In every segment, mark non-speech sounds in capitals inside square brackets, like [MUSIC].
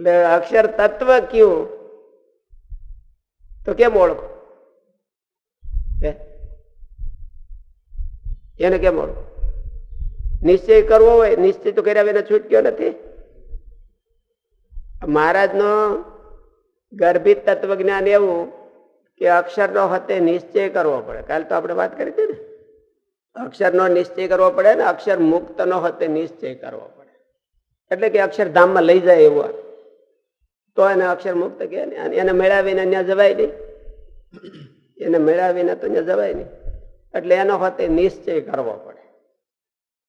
એટલે અક્ષર તત્વ કયું? તો કેમ ઓળખો? એને કેમ ઓળખો? નિશ્ચય કરવો હોય, નિશ્ચય તો કર્યા વિના છૂટક્યો નથી. મહારાજનો ગર્ભિત તત્વજ્ઞાન એવું કે અક્ષરનો હતે નિશ્ચય કરવો પડે. કાલ તો આપણે વાત કરી હતી ને? અક્ષરનો નિશ્ચય કરવો પડે ને અક્ષર મુક્તનો હતે નિશ્ચય કરવો પડે. એટલે કે અક્ષરધામમાં લઈ જાય એવું તો એને અક્ષર મુક્ત કહે એને મેળાવીને ત્યાં જવાય નહીં. એને મેળાવીને તો ત્યાં જવાય નહીં. એટલે એનો હતે નિશ્ચય કરવો પડે.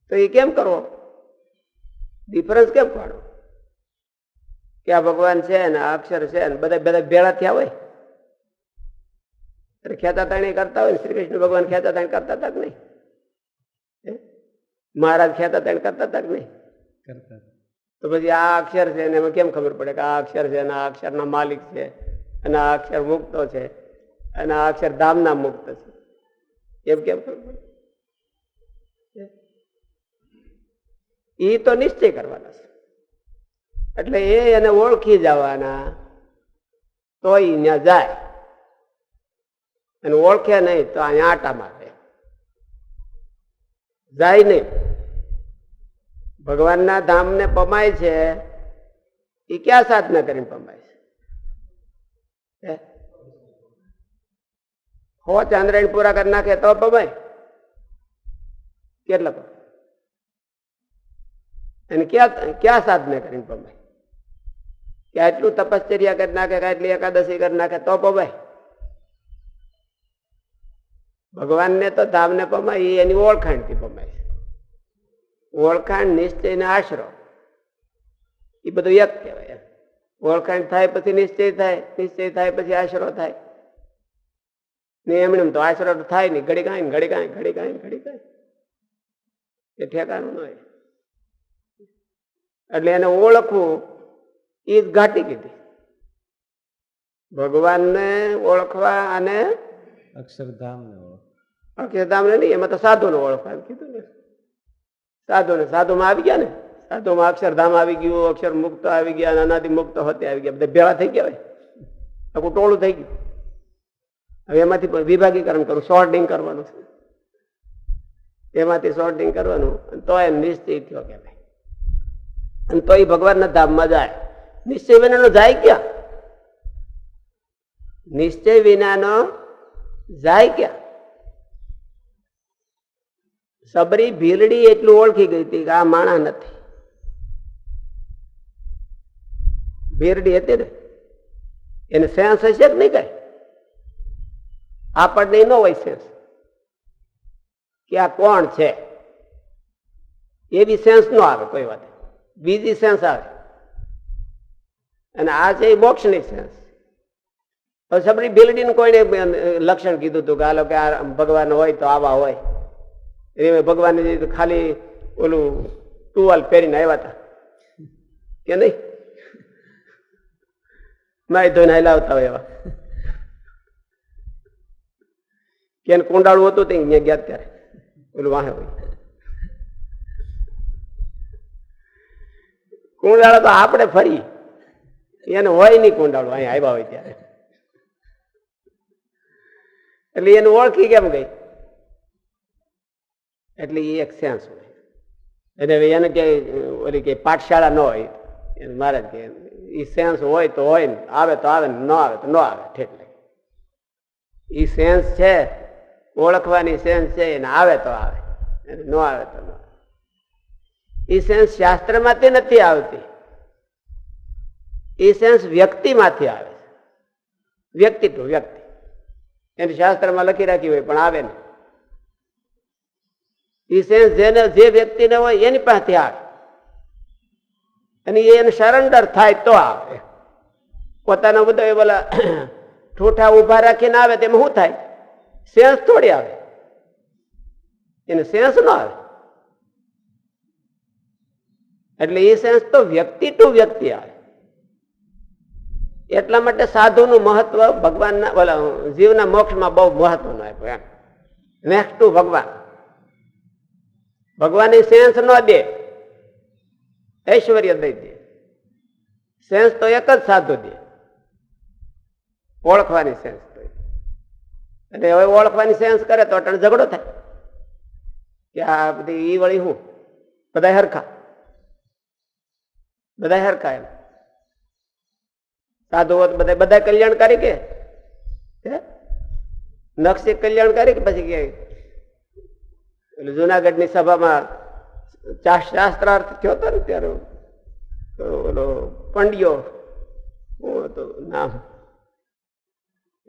તો એ કેમ કરવો? ડિફરન્સ કેમ પાડો કે આ ભગવાન છે ને, આ અક્ષર છે ને, બધા બધા ભેળા થયા હોય. એટલે ખેતા તાણી કરતા હોય શ્રી કૃષ્ણ ભગવાન ખેતા તાણી કરતા હતા કે નહીં? મહારાજ ખેતા તાણી કરતા હતા કે નહીં? કરતા તો પછી આ અક્ષર છે ને એમાં કેમ ખબર પડે કે આ અક્ષર છે અને આ અક્ષરના માલિક છે અને આ અક્ષર મુક્તો છે અને આ અક્ષર ધામના મુક્ત છે? એમ કેમ ખબર પડે? એ તો નિશ્ચય કરવાના છે. એટલે એ એને ઓળખી જવાના તો અહીંયા જાય. અને ઓળખે નહીં તો અહીંયા આટા મારે જાય નહીં. ભગવાનના ધામને પમાય છે એ ક્યાં સાધના કરીને પમાય છે? હો? ચાંદ્રાયણ પૂરા કરી નાખે તો પમાય. કેટલા અને ક્યાં ક્યાં સાધના કરીને પમાય? કે આટલું તપશ્ચર્યા કરી નાખે, કે આટલી એકાદશી કરી નાખે તો પમાય. ભગવાનને તો ધામને પમાય એની ઓળખાણથી પમાય છે. ઓળખાણ નિશ્ચય ને આશરો. એ બધું એક કહેવાય. ઓળખાણ થાય પછી નિશ્ચય થાય નિશ્ચય થાય પછી આશરો થાય. ને એમણે તો આશરો થાય નહીં. ઘડી કાંઈ ઘડી કાંઈ ઘડી કાંઈ ઘડી કાંઈ એ ઠેકાણું ન હોય. એટલે એને ઓળખવું એ જ ઘાટી કીધી. ભગવાનને ઓળખવા અને અક્ષરધામ ને ઓળખ. અક્ષરધામને નહીં એમાં તો સાધુને ઓળખવા એમ કીધું ને. સાધુ ને સાધુમાં આવી ગયા ને? સાધુમાં અક્ષરધામ આવી ગયું, અક્ષર મુક્ત આવી ગયા અનાદિ મુક્ત હોતે આવી ગયા. બધા ભેળા થઈ ગયા હોય આખું ટોળું થઈ ગયું. હવે એમાંથી વિભાગીકરણ કરવું સોર્ટિંગ કરવાનું છે. એમાંથી સોર્ટિંગ કરવાનું. તો એમ નિશ્ચય થયો કે ભાઈ અને તો એ ભગવાનના ધામમાં જાય. નિશ્ચય વિનાનો જાય ક્યાં? નિશ્ચય વિનાનો જાય ક્યાં? સબરી ભીલડી એટલું ઓળખી ગઈ હતી કે આ માણા નથી. ભીરડી હતી ને, એને સેન્સ હશે કે નહીં કઈ? આપણને ન હોય સેન્સ. કે આ કોણ છે? એવી સેન્સ ન આવે કોઈ વાત. બીજી સેન્સ આવે. અને આ છે એ મોક્ષની સેન્સ. સબરી ભીલડીને કોઈને લક્ષણ કીધું હતું કે આ કે આ ભગવાન હોય તો આવા હોય. એ ભગવાન ખાલી ઓલું ટુવાલ પહેરીને આવ્યા હતા. કે નહીં? નાઈ ધોઈને હલાવતા હોય એવા. કે કોંડાળું કુંડાળું હતું તે અહીંયા ગયા ત્યારે. ઓલું વાહે હોય. કુંડાળો તો આપણે ફરી. એને હોય નહીં કુંડાળું, અહીંયા આવ્યા હોય ત્યારે. એટલે એને ઓળખી કેમ ગઈ? એટલે એ એક સેન્સ હોય. હવે એને કે, ઓલી કે પાઠશાળા ન હોય. એને મહારાજ કે એ સેન્સ હોય તો હોય ને, આવે તો આવે ને, ન આવે તો ન આવે ઠેક એ સેન્સ છે, ઓળખવાની સેન્સ છે, એને આવે તો આવે અને ન આવે તો ન આવે. એ સેન્સ શાસ્ત્રમાંથી નથી આવતી. એ સેન્સ વ્યક્તિમાંથી આવે છે. વ્યક્તિ ટુ વ્યક્તિ. એને શાસ્ત્રમાં લખી રાખી હોય, પણ આવે ને એ સેન્સ જેને જે વ્યક્તિને હોય એની પાસેથી આવે. અને એને સરેન્ડર થાય તો આવે. પોતાના બધો બોલા [CLEARS THROAT] ઠૂઠા ઊભા રાખીને આવે તેમાં શું થાય? સેન્સ થોડી આવે. એને સેન્સ ન આવે. એટલે એ સેન્સ તો વ્યક્તિ ટુ વ્યક્તિ આવે. એટલા માટે સાધુનું મહત્વ ભગવાનના, બોલા, જીવના મોક્ષમાં બહુ મહત્વનું આપ્યું એમ. નેક્સ્ટ ટુ ભગવાન. ભગવાનની સેન્સ ન દે, ઐશ્વર્ય દઈ દે. સેન્સ તો એક જ સાધુ દે. ઓળખવાની સેન્સ તો અને હવે ઓળખવાની સેન્સ કરે તો અટણ ઝઘડો થાય. કે આ બધી ઈ વળી હું? બધા હરખા? બધા હરખા એમ? સાધુ હોત બધા બધા કલ્યાણકારી કે? હે? નકશી કલ્યાણકારી કે પછી કે એટલે જુનાગઢની સભામાં શાસ્ત્રાર્થ થયો હતો ને ત્યારે ઓલો પંડ્યો, હું હતો નામ,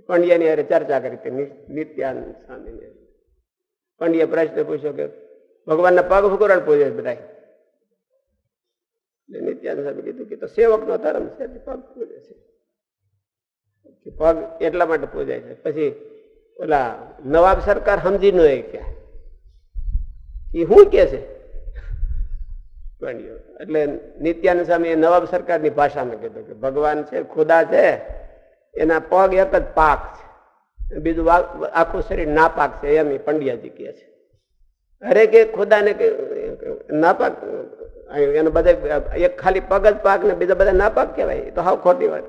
પંડ્યાની અરે ચર્ચા કરી હતી નિત્યાનંદ સ્વામીની પંડ્યે પ્રશ્ન પૂછ્યો કે, ભગવાનના પગ ફુકરણ પૂજે બધા નિત્યાનંદ સ્વામી કીધું કે તો સેવકનો ધર્મ છે પગ પૂજે છે. પગ એટલા માટે પૂજાય છે. પછી ઓલા નવાબ સરકાર સમજી નો કે એ શું કે છે? એટલે નિત્યાનંદ સ્વામી નવાબ સરકારની ભાષામાં કીધું કે ભગવાન છે, ખુદા છે, એના પગ એક જ પાક છે. બીજું આખું શરીર નાપાક છે, એમ એ પંડ્યાજી કહે છે. અરે કે ખુદાને નાપાક એને બધા એક ખાલી પગ જ પાક ને બીજા બધા નાપાક કહેવાય તો હાવ ખોટી વાત.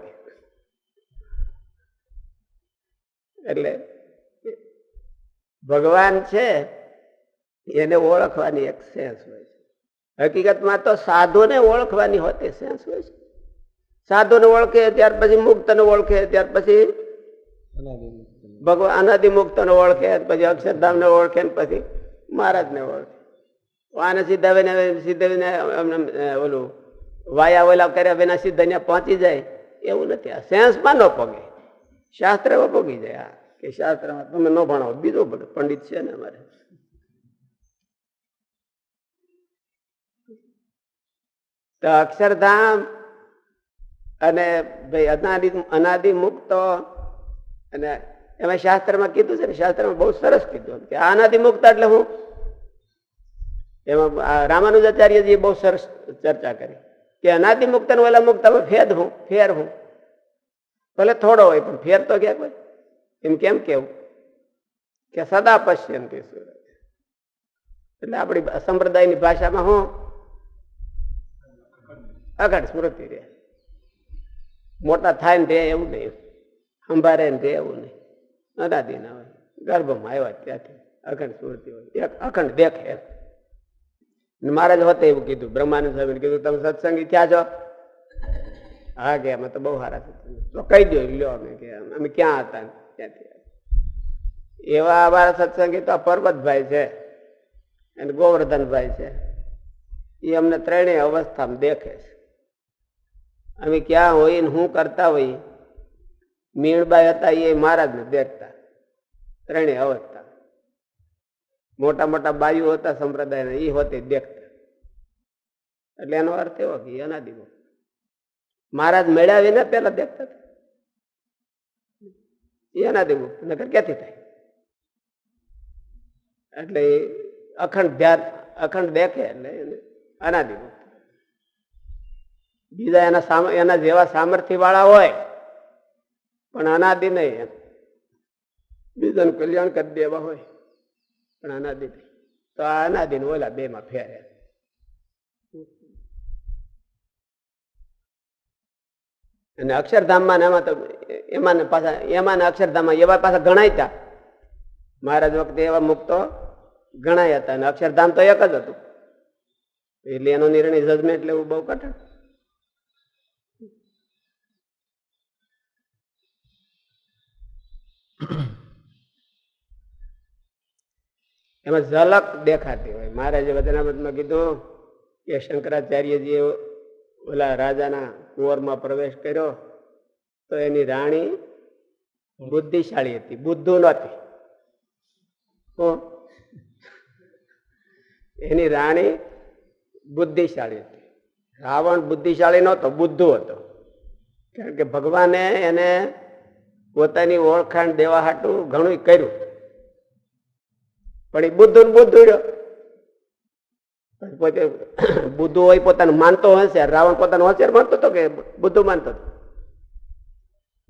એટલે ભગવાન છે એને ઓળખવાની એક સેન્સ હોય છે. હકીકતમાં તો સાધુને ઓળખવાની હોતી સેન્સ હોય છે. સાધુને ઓળખે ત્યાર પછી મુક્તને ઓળખે, ત્યાર પછી ભગવાન અનાદિમુક્તને ઓળખે પછી અક્ષરધામને ઓળખે, ને પછી મહારાજને ઓળખે. આને સીધા વિના સીધા ઓલું વાયા ઓલા કર્યા વિના સીધા ત્યાં પહોંચી જાય. એવું નથી. આ સેન્સમાં ન પગે. શાસ્ત્રમાં પગી જાય. હા કે શાસ્ત્રમાં તમે ન ભણાવો. બીજો પંડિત છે ને અમારે. તો અક્ષરધામ અને ભાઈ અનાદિ અનાદિ મુક્તો અને એમાં શાસ્ત્રમાં કીધું છે ને, શાસ્ત્રમાં બહુ સરસ કીધું કે આ અનાદિ મુક્ત એટલે હું એમાં આ રામાનુજાચાર્યજી બહુ સરસ ચર્ચા કરી કે અનાદિ મુક્ત ને ઓલા મુક્ત હવે ફેદ હું, ફેર હું. ભલે થોડો હોય પણ ફેર તો ક્યાંક હોય. એમ કેમ કેવું? કે સદા પશ્યંતી સૂરજ એટલે આપણી સંપ્રદાયની ભાષામાં હું અઘડ સ્મૃતિ રહે. મોટા થાય ને રે એવું નહીં. સંભારે ને રે એવું નહીં. અનાદિ ના હોય. ગર્ભમાં આવ્યા ત્યાંથી અખંડ સ્મૃતિ હોય. એક અખંડ દેખે મારે જ હોતે એવું કીધું. બ્રહ્માનંદ સ્વામી કીધું, તમે સત્સંગી થયા છો? હા, કે અમે તો બહુ સારા તો કહી દો લ્યો અમે કે અમે ક્યાં હતા ત્યાંથી. એવા અમારા સત્સંગી તો પર્વતભાઈ છે. અને ગોવર્ધનભાઈ છે. એ અમને ત્રણેય અવસ્થામાં દેખે છે. અમે ક્યાં હોય ને શું કરતા હોય મીણબાઈ હતા, એ મહારાજને દેખતા. ત્રણેય અવસ્થા. મોટા મોટા બાયુ હતા સંપ્રદાયના એ હોતે દેખતા. એટલે એનો અર્થ એવો કે એના અનાદિમુક્ત મહારાજ વિના પેલા દેખતા હતા. એ નગર ક્યાંથી થાય? એટલે અખંડ ધ્યાન, અખંડ દેખે એટલે એને અનાદિમુક્ત બીજા એના એના જેવા સામર્થ્ય વાળા હોય, પણ અનાદિ નહીં બીજાનું કલ્યાણ કરી દેવા હોય, પણ અનાદિ નહીં. તો આ અનાદિ ઓલા બે માં ફેરે. અને અક્ષરધામમાં એમાં તો, એમાં પાછા, એમાં ને અક્ષરધામમાં, એવા પાછા ગણાય હતા મહારાજ વખતે એવા મુક્તો ગણાય હતા. અને અક્ષરધામ તો એક જ હતું. એટલે એનો નિર્ણય જજમેન્ટ લેવું બહુ કઠણ. [CLEARS THROAT] એમાં ઝલક દેખાતી હોય. મહારાજે વચનામતમાં કીધું કે શંકરાચાર્યજીએ ઓલા રાજાના કુંવરમાં પ્રવેશ કર્યો તો એની રાણી બુદ્ધિશાળી હતી. બુદ્ધુ નહોતી? એની રાણી બુદ્ધિશાળી હતી. રાવણ બુદ્ધિશાળી નહોતો, બુદ્ધુ હતો. કારણ કે ભગવાને એને પોતાની ઓળખાણ દેવા હાટું ઘણું કર્યું. પણ એ બુદ્ધું બુદ્ધુ પોતે બુદ્ધુ હોય પોતાનું માનતો હશે રાવણ પોતાનું હોશિયાર માનતો હતો કે બુદ્ધુ માનતો હતો?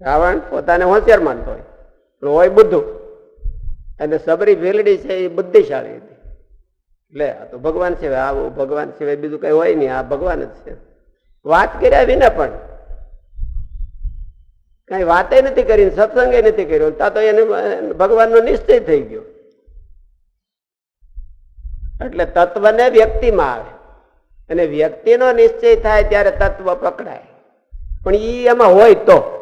રાવણ પોતાને હોશિયાર માનતો હોય. પણ હોય બુદ્ધુ. અને સબરી વેલડી છે એ બુદ્ધિશાળી હતી. લે, આ તો ભગવાન સિવાય આવું ભગવાન સિવાય બીજું કઈ હોય નહીં, આ ભગવાન જ છે. વાત કર્યા વિના પણ કઈ વાતે નથી કરી સત્સંગે નથી કર્યો. તા તો એને ભગવાનનો નિશ્ચય થઈ ગયો. એટલે તત્વને વ્યક્તિમાં આવે. અને વ્યક્તિનો નિશ્ચય થાય ત્યારે તત્વ પકડાય. પણ ઈ એમાં હોય તો.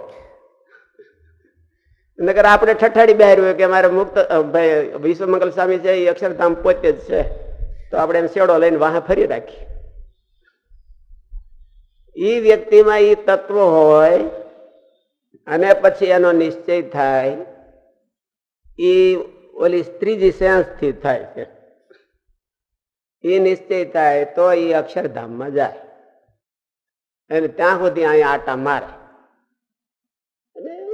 નગર આપણે ઠઠાડી બહાર હોય કે મારે મુક્ત ભાઈ, વિશ્વમંગલ સ્વામી છે એ અક્ષરધામ પોતે જ છે. તો આપણે એમ શેડો લઈને વાહ ફરી રાખીએ. ઈ વ્યક્તિમાં ઈ તત્વ હોય અને પછી એનો નિશ્ચય થાય એ ઓલી ત્રીજી સેન્સથી થાય છે. એ નિશ્ચય થાય તો એ અક્ષરધામમાં જાય. અને ત્યાં સુધી અહીંયા આટા મારે. અને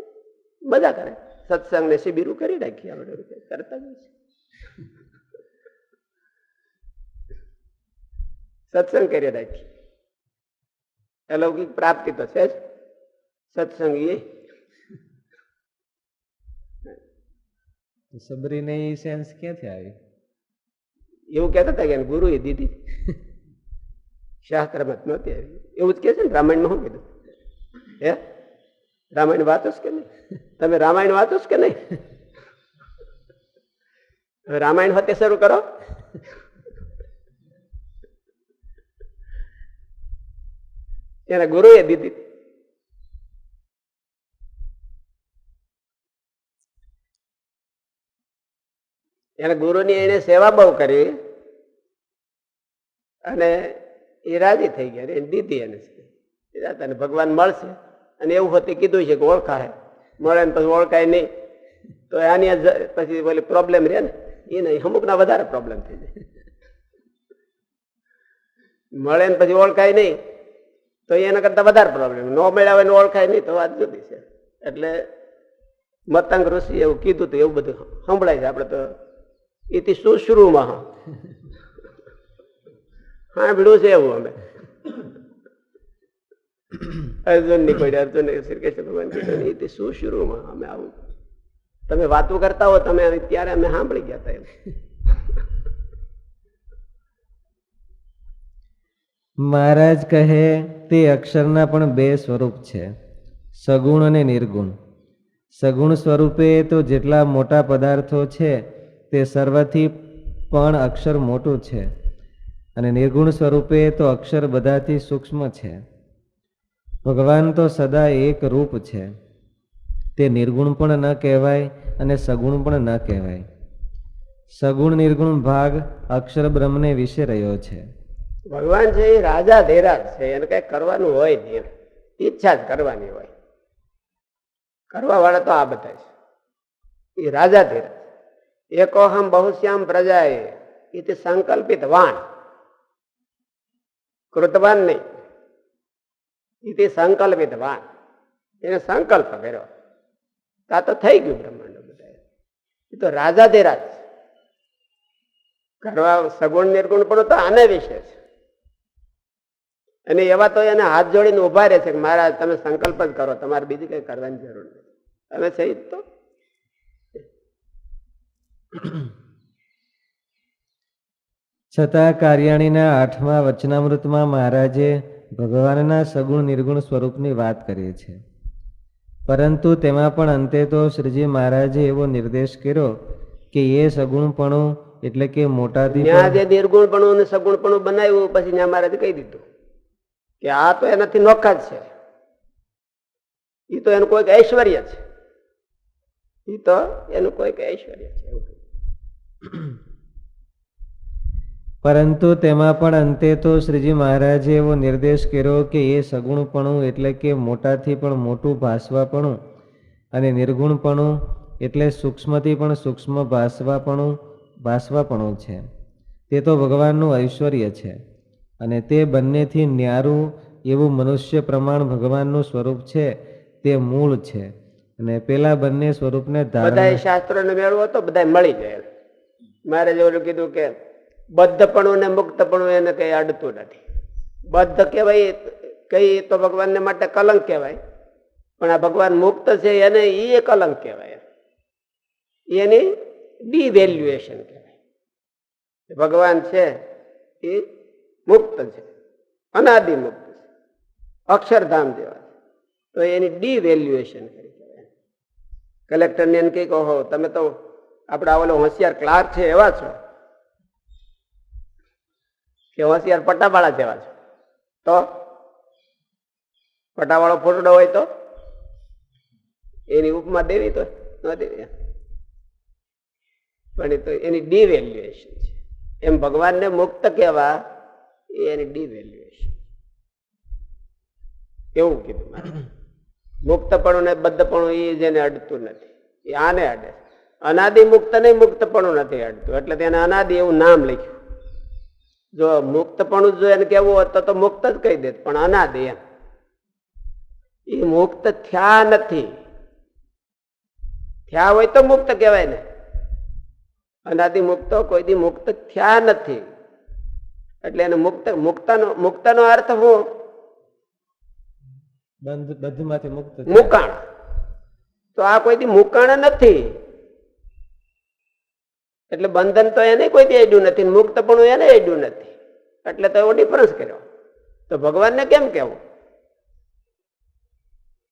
મજા કરે. સત્સંગ ને શિબિરું કરી રાખીએ આપણે રીતે કરતા જ છે સત્સંગ કરી રાખીએ અલૌકિક પ્રાપ્તિ તો છે જ. સત્સંગ એ સબરીને એ સેન્સ ક્યાંથી આવી? એવું કહેતા હતા કે ગુરુ એ દીધી. શાસ્ત્રમાં નહોતી આવી. એવું જ કે છે ને, રામાયણમાં શું કીધું? હે? રામાયણ વાંચો કે નહીં? તમે રામાયણ વાંચો કે નહીં? રામાયણ હોતે શરૂ કરો. એના ગુરુએ દીધી. એને ગુરુની એને સેવા બહુ કરી અને એ રાજી થઈ ગયા. એને દીધી એને. તને ભગવાન મળશે. અને એવું હોતી કીધું છે કે ઓળખાય. મળે ને પછી ઓળખાય નહીં. તો આની પછી પેલી પ્રોબ્લેમ રહે ને એ નહીં અમુકના વધારે પ્રોબ્લેમ થઈ જાય. મળે ને પછી ઓળખાય નહીં, તો એના કરતા વધારે પ્રોબ્લેમ ન મળ્યા હોય ઓળખાય નહીં, તો વાત જુદી છે. એટલે મતંગ ઋષિ એવું કીધું હતું એવું બધું સંભળાય છે. આપણે તો એથી સુશ્રુમાં સાંભળ્યું છે એવું અમે અર્જુનની કોઈ અર્જુન શ્રી કૃષ્ણ ભગવાન કીધું ને એથી અમે આવું તમે વાતો કરતા હો તમે ત્યારે અમે સાંભળી ગયા હતા મહારાજ કહે તે અક્ષરના પણ બે સ્વરૂપ છે સગુણ અને નિર્ગુણ સગુણ સ્વરૂપે તો જેટલા મોટા પદાર્થો છે તે સર્વથી પણ અક્ષર મોટું છે અને નિર્ગુણ સ્વરૂપે તો અક્ષર બધાથી સૂક્ષ્મ છે. ભગવાન તો સદા એક રૂપ છે. તે નિર્ગુણ પણ ન કહેવાય અને સગુણ પણ ન કહેવાય. સગુણ નિર્ગુણ ભાગ અક્ષર બ્રહ્મને વિશે રહ્યો છે. ભગવાન છે એ રાજા ધેરા છે, એને કઈ કરવાનું હોય નહીં. ઈચ્છા જ કરવાની હોય. કરવા વાળા તો આ બધા છે. એ રાજા ધીરજ. એકોહમ બહુશ્યામ પ્રજાએ એ સંકલ્પિત વાન કૃતવાન નહીં એ સંકલ્પિત વાન એને સંકલ્પ કર્યો આ તો થઈ ગયું બ્રહ્માંડ બધા એ તો રાજા દે છે કરવા સગુણ નિર્ગુણ પણ તો આને વિશે છે અને એવા તો એને હાથ જોડીને ઊભા રહે છે કે મહારાજ તમે સંકલ્પ જ કરો તમારે બીજી કઈ કરવાની જરૂર નથી અમે સહિત તો છતાં કાર્યાણીના આઠમા વચનામૃતમાં મહારાજે ભગવાનના સગુણ નિર્ગુણ સ્વરૂપની વાત કરી છે પરંતુ તેમાં પણ અંતે તો શ્રીજી મહારાજે એવો નિર્દેશ કર્યો કે એ સગુણપણું એટલે કે મોટાથી જે નિર્ગુણપણું અને સગુણપણું બનાવ્યું પછી ત્યાં મહારાજે કહી દીધું કે આ તો એનાથી નોખા જ છે. એ તો એનું કોઈક ઐશ્વર્ય છે. એ તો એનું કોઈક ઐશ્વર્ય છે એવું. [CLEARS THROAT] પરંતુ તેમાં પણ અંતે તો શ્રીજી મહારાજે એવો નિર્દેશ કર્યો કે એ સગુણપણું એટલે કે મોટાથી પણ મોટું ભાસવાપણું અને નિર્ગુણપણું એટલે સૂક્ષ્મથી પણ સૂક્ષ્મ ભાસવાપણું ભાસવાપણું છે. તે તો ભગવાનનું ઐશ્વર્ય છે અને તે બંનેથી ન્યારું એવું મનુષ્ય પ્રમાણ ભગવાનનું સ્વરૂપ છે, તે મૂળ છે. અને પેલા બંને સ્વરૂપને બધા શાસ્ત્રોને મેળવો તો બધા મળી જાય. મારે જે ઓલું કીધું કે બદ્ધપણું ને મુક્તપણું એને કઈ અડતું નથી. બદ્ધ કહેવાય, કઈ તો ભગવાનને માટે કલંક કહેવાય, પણ આ ભગવાન મુક્ત છે એને એ કલંક કહેવાય. એની ડિવેલ્યુએશન કહેવાય. ભગવાન છે એ મુક્ત છે અનાદિ મુક્ત છે, અક્ષરધામ જેવા તો એની ડિવેલ્યુએશન કરી કલેક્ટરને એમ કઈ કહો તમે તો આપણા ઓલો હોશિયાર ક્લાર્ક છે એવા છો? કે હોશિયાર પટ્ટાવાળા જેવા છો? તો? પટ્ટાવાળો ફોટડો હોય તો? એની ઉપમા દેવી તો? ન દેવી? પણ એ તો એની ડિવેલ્યુએશન છે. એમ ભગવાનને મુક્ત કહેવા એ એની ડિવેલ્યુએશન. એવું કીધું મુક્તપણું ને બદ્ધપણું એ જેને અડતું નથી. એ આને અડે અનાદિ મુક્ત નહીં મુક્તપણું નથી અડતું. એટલે તેને અનાદિ એવું નામ લખ્યું. જો મુક્તપણું જો એને કેવું હોત તો મુક્ત જ કહી દેત પણ અનાદિ એમ. એ મુક્ત થયા નથી. થયા હોય તો મુક્ત કહેવાય ને. અનાદિ મુક્ત કોઈ દી મુક્ત થયા નથી. એટલે એને મુક્ત મુક્તનો મુક્તનો અર્થ શું? બંધ બધમાંથી મુક્ત મુકાણ. તો આ કોઈ દી મુકાણ નથી. એટલે બંધન તો એને કોઈ દી નથી મુક્ત પણ એને એડ્યું નથી. એટલે તો એવો ડિફરન્સ કર્યો. તો ભગવાનને કેમ કેવું?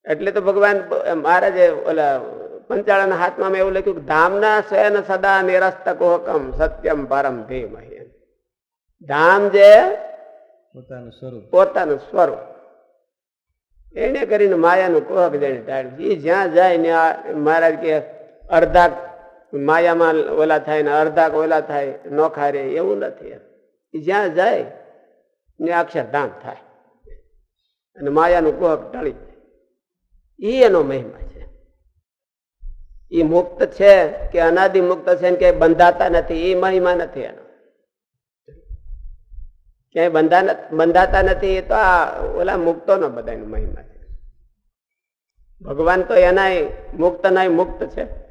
એટલે તો ભગવાન મહારાજે ઓલા પંચાળાના હાથમાં મેં એવું લખ્યું કે ધામના સ્વયં સદા નિરસ્ત કોહકમ સત્યમ પરમ ભીમ ધામ જે પોતાનું સ્વરૂપ. પોતાનું સ્વરૂપ. એને કરીને માયાનું કોહક જઈને ટાળ્યું. એ જ્યાં જાય ને મહારાજ કે અર્ધા માયામાં ઓલા થાય ને અર્ધા ઓલા થાય નોખા રે એવું નથી જ્યાં જાય ને અક્ષરધામ થાય. અને માયાનું કોહક ટળી જાય. એ એનો મહિમા છે. એ મુક્ત છે કે અનાદિ મુક્ત છે ને કે બંધાતા નથી એ મહિમા નથી એનો. ક્યાંય બંધા બંધાતા નથી એ તો આ ઓલા મુક્તોનો બધાનો મહિમા છે. ભગવાન તો એનાય મુક્ત નાય મુક્ત છે.